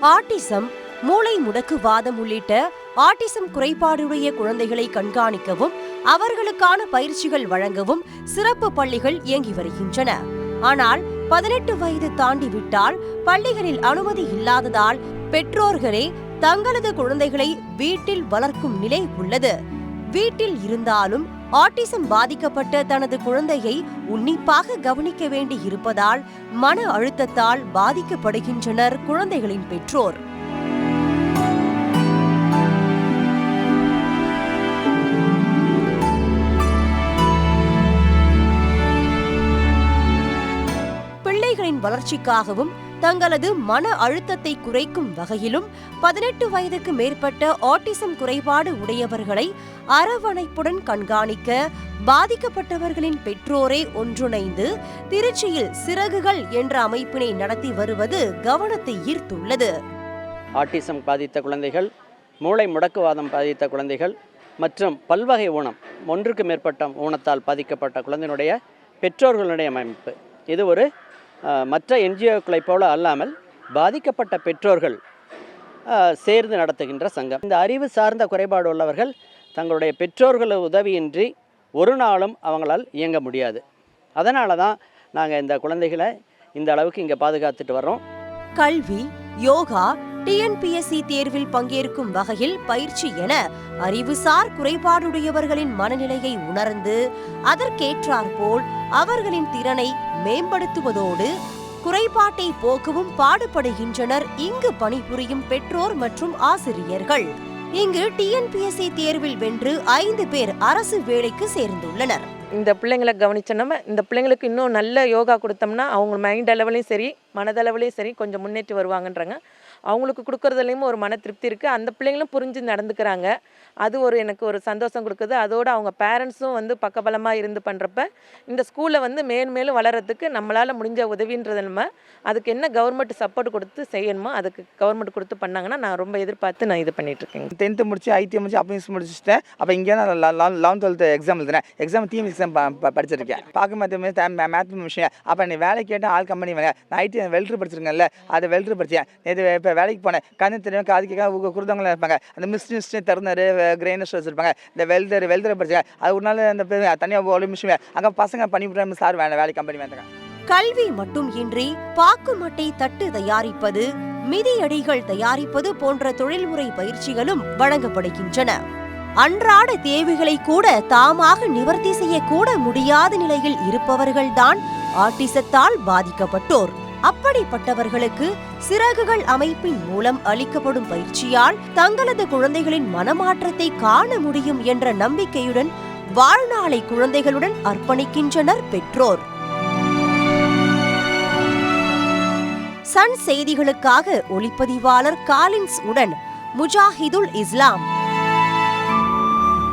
Autism மூளை முடக்குவாதம் உள்ளிட்ட autism குறைபாடுடைய குழந்தைகளை கண்காணிக்கவும் அவர்களுக்கான பயிற்சிகள் வழங்கவும் சிறப்பு பள்ளிகள் இயங்கி வருகின்றன. ஆனால் பதினெட்டு வயது தாண்டி விட்டால் பள்ளிகளில் அனுமதி இல்லாததால் பெற்றோர்களே தங்களது குழந்தைகளை வீட்டில் வளர்க்கும் நிலை உள்ளது. வீட்டில் இருந்தாலும் ஆட்டிசம் பாதிக்கப்பட்ட தனது குழந்தையை உன்னிப்பாக கவனிக்க வேண்டி இருப்பதால் மன அழுத்தத்தால் பாதிக்கப்படுகின்றனர் குழந்தைகளின் பெற்றோர். பிள்ளைகளின் வளர்ச்சிக்காகவும் தங்களது மன அழுத்தத்தை குறைக்கும் வகையிலும் பதினெட்டு வயதுக்கு மேற்பட்ட ஆட்டிசம் குறைபாடு உடையவர்களை அரவணைப்புடன் கண்காணிக்க பாதிக்கப்பட்டவர்களின் பெற்றோரே ஒன்றிணைந்து திருச்சியில் சிறகுகள் என்ற அமைப்பினை நடத்தி வருவது கவனத்தை ஈர்த்துள்ளது. ஆட்டிசம் பாதித்த குழந்தைகள் மூளை முடக்குவாதம் பாதித்த குழந்தைகள் மற்றும் பல்வகை ஊனம் ஒன்றுக்கு மேற்பட்ட ஊனத்தால் பாதிக்கப்பட்ட குழந்தையினுடைய பெற்றோர்களுடைய அமைப்பு. இது ஒரு மற்ற என்ஜிஓக்களைப் போல அல்லாமல் பாதிக்கப்பட்ட பெற்றோர்கள் சேர்ந்து நடத்துகின்ற சங்கம். இந்த அறிவு சார்ந்த குறைபாடு உள்ளவர்கள் தங்களுடைய பெற்றோர்கள் உதவியின்றி ஒரு நாளும் அவங்களால் இயங்க முடியாது. அதனால தான் நாங்கள் இந்த குழந்தைகளை இந்த அளவுக்கு இங்கே பாதுகாத்துட்டு வர்றோம். கல்வி யோகா டிஎன்பிஎஸ்சி தேர்வில் பங்கேற்கும் வகையில் பயிற்சி என அறிவுசார் குறைபாடுடையவர்களின் மனநிலையை உணர்ந்து அதற்கேற்றாற்போல் அவர்களின் திறனை மேம்படுத்துவதோடு குறைபாட்டை போக்கவும் பாடுபடுகின்றனர். இங்கு பணிபுரியும் பெற்றோர் மற்றும் ஆசிரியர்கள். இங்கு டிஎன்பிஎஸ்சி தேர்வில் வென்று ஐந்து பேர் அரசு வேலைக்கு சேர்ந்துள்ளனர். இந்த பிள்ளைங்களை கவனிச்சோன்னா இந்த பிள்ளைங்களுக்கு இன்னும் நல்ல யோகா கொடுத்தோம்னா அவங்க மைண்ட் அளவுலையும் சரி மனதளவுலையும் சரி கொஞ்சம் முன்னேற்றி வருவாங்கன்றாங்க. அவங்களுக்கு கொடுக்குறதுலையும் ஒரு மன திருப்தி இருக்குது அந்த பிள்ளைங்களும் புரிஞ்சு நடந்துக்கிறாங்க. அது ஒரு எனக்கு ஒரு சந்தோஷம் கொடுக்குது. அதோடு அவங்க பேரண்ட்ஸும் வந்து பக்கபலமாக இருந்து பண்ணுறப்ப இந்த ஸ்கூலில் வந்து மேலும் மேலும் வளர்கிறதுக்கு நம்மளால் முடிஞ்ச உதவின்றது நம்ம அதுக்கு என்ன கவர்மெண்ட் சப்போர்ட் கொடுத்து செய்யணுமோ அதுக்கு கவர்மெண்ட் கொடுத்து பண்ணாங்கன்னா நான் ரொம்ப எதிர்பார்த்து நான் இது பண்ணிகிட்ருக்கேன் டென்த்து முடிச்சு ஐடி முடிச்சு அப்ளிஸ் முடிச்சுட்டேன். அப்போ இங்கே நான் லெவன்த் டுவெல்த் எக்ஸாம் எழுதுனேன். எக்ஸாம் டிஎம்எஸ் எக்ஸாம் படிச்சிருக்கேன். பார்க்க மாட்டேன் மேத் விஷயம். அப்போ நீ வேலை கேட்டால் ஆள் கம்பெனி வேலை நான் ஐடி வெல்ட்ரு படிச்சிருக்கேன்ல அது வெல்ட்ரு படித்தேன் நேற்று இப்போ வேலைக்கு போனேன். கண்ணு தெரியும் காது கேட்க குருதவங்களாம் இருப்பாங்க. அந்த மிஸ் மிஸ் தருணர் கிரைனர்ஸ் வச்சுருப்பாங்க இந்த வெல்டர் வெல்டரை படிச்சேன். அது ஒரு நாள் அந்த தனியாக ஒரு மிஷின் அங்கே பசங்க பண்ணி விட்றாங்க சார் வேலை வேலை கம்பெனி வேண்டாங்க கல்வி மட்டும் இன்றி பாக்குமட்டை தட்டு தயாரிப்பது மிதியடிகள் தயாரிப்பது போன்ற தொழில்முறை பயிற்சிகளும் வழங்கப்படுகின்றன. அன்றாட தேவைகளை கூட தாமாக நிவர்த்தி செய்யக்கூட முடியாத நிலையில் இருப்பவர்கள்தான் ஆட்டிசத்தால் பாதிக்கப்பட்டோர். அப்படிப்பட்டவர்களுக்கு சிறகுகள் அமைப்பின் மூலம் அளிக்கப்படும் பயிற்சியால் தங்களது குழந்தைகளின் மனமாற்றத்தை காண முடியும் என்ற நம்பிக்கையுடன் வாழ்நாளை குழந்தைகளுடன் அர்ப்பணிக்கின்றனர் பெற்றோர். சன் செய்திகளுக்காக ஒளிப்பதிவாளர் காலின்ஸ் உடன் முஜாஹிதுல் இஸ்லாம்.